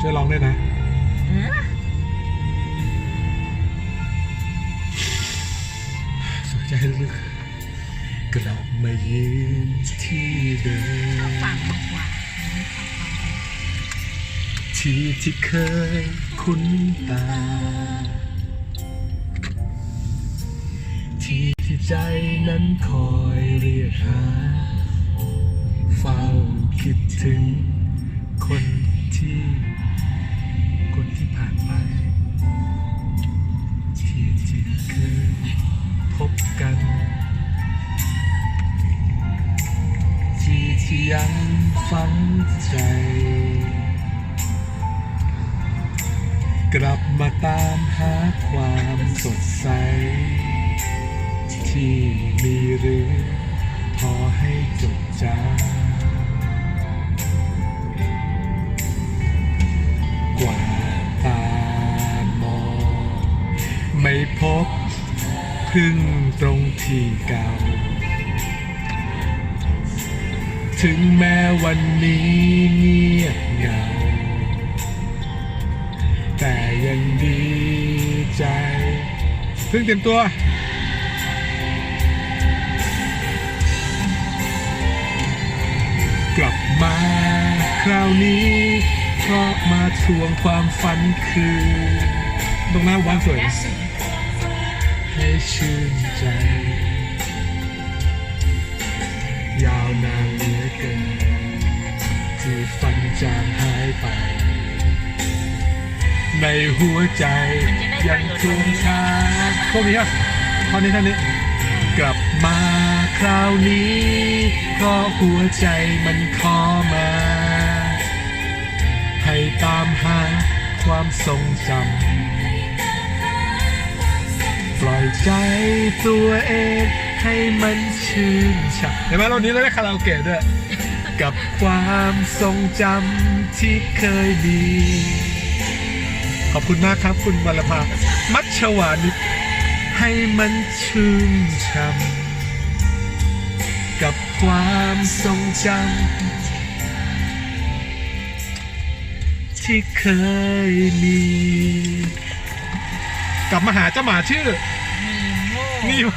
ช่วยร้องด้วยนะ สนใจลึกๆกลับมายืนที่เดิมฟังมากกว่าที่ที่เคยคุ้นตา ที่ที่ใจนั้นคอยเรียกหาเฝ้าคิดถึงคนที่ ยังฝังใจ กลับมาตามหาความสดใส ที่มีหรือ พอให้จดจำกว่าตามอง ไม่พบพึ่งตรงที่เก่า ถึงแม้วันนี้เงียบเหงา แต่ยังดีใจเพิ่งเตรียมตัวกลับมาคราวนี้ เพราะมาทวงความฝันคืนตรงหน้าวัดสวยและนะสิ่งให้ชื่นใจ ที่ฝันจางหายไป ในหัวใจยังทุ่งทาพวกนี้อะท่อนนี้ท่อนนี้ กลับมาคราวนี้เพราะหัวใจมันขอมา ให้ตามหาความทรงจำปล่อยใจตัวเองให้มันชื่นชาเห็นไหมเรานี้เราได้คาราโอเกะด้วย กับความทรงจำที่เคยมี ขอบคุณมากครับคุณวรภา มัชชวานิชให้มันชื่นช่ำกับความทรงจำที่เคยมี กลับมาหาเจ้าหมาชื่อมีโม่นีโม